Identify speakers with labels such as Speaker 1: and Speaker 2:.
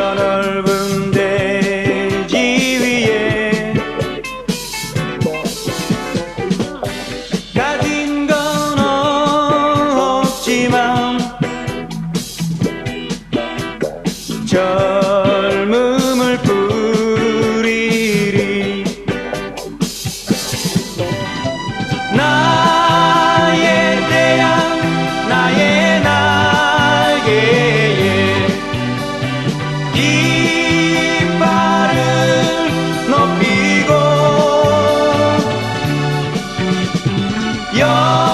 Speaker 1: 저 넓은 대지 위에 가진 건 없지만 You.